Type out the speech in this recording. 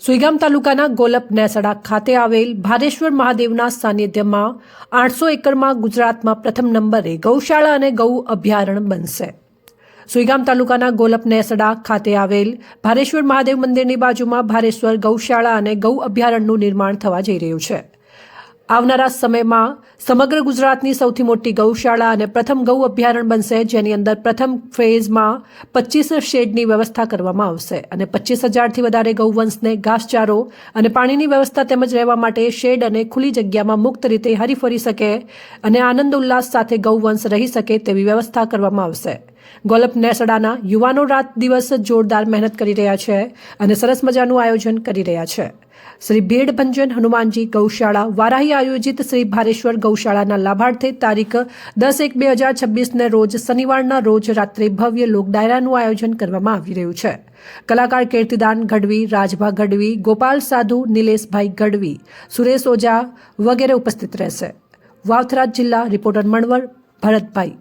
સુઈગામ તાલુકાના ગોલપ નેસડા ખાતે આવેલ ભારેશ્વર મહાદેવના સાનિધ્યમાં આઠસો એકરમાં ગુજરાતમાં પ્રથમ નંબરે ગૌશાળા અને ગૌ અભયારણ્ય બનશે. સુઈગામ તાલુકાના ગોલપ નેસડા ખાતે આવેલ ભારેશ્વર મહાદેવ મંદિરની બાજુમાં ભારેશ્વર ગૌશાળા અને ગૌ અભયારણ્યનું નિર્માણ થવા જઈ રહ્યું છે. આવનારા સમયમાં સમગ્ર ગુજરાતની સૌથી મોટી ગૌશાળા અને પ્રથમ ગૌ અભયારણ્ય બનશે, જેની અંદર પ્રથમ ફેઝમાં પચીસ શેડની વ્યવસ્થા કરવામાં આવશે અને પચીસ હજારથી વધારે ગૌવંશને ઘાસચારો અને પાણીની વ્યવસ્થા તેમજ રહેવા માટે શેડ અને ખુલ્લી જગ્યામાં મુક્ત રીતે હરીફરી શકે અને આનંદ ઉલ્લાસ સાથે ગૌવંશ રહી શકે તેવી વ્યવસ્થા કરવામાં આવશે. ગોલપ નેસડાના યુવાનો રાત દિવસ જોરદાર મહેનત કરી રહ્યા છે અને સરસ મજાનું આયોજન કરી રહ્યા છે. શ્રી ભેડ ભંજન હનુમાનજી ગૌશાળા વારાહી આયોજિત શ્રી ભારેશ્વર ગૌશાળાના લાભાર્થે તારીખ દસ એક બે હજાર છવ્વીસને રોજ શનિવારના રોજ રાત્રે ભવ્ય લોક ડાયરાનું આયોજન કરવામાં આવી રહ્યું છે. કલાકાર કીર્તિદાન ગઢવી, રાજભા ગઢવી, ગોપાલ સાધુ, નિલેશભાઈ ગઢવી, સુરેશ ઓઝા વગેરે ઉપસ્થિત રહેશે. વાવથરાજ જિલ્લા રિપોર્ટર મણવર, ભરતભાઈ.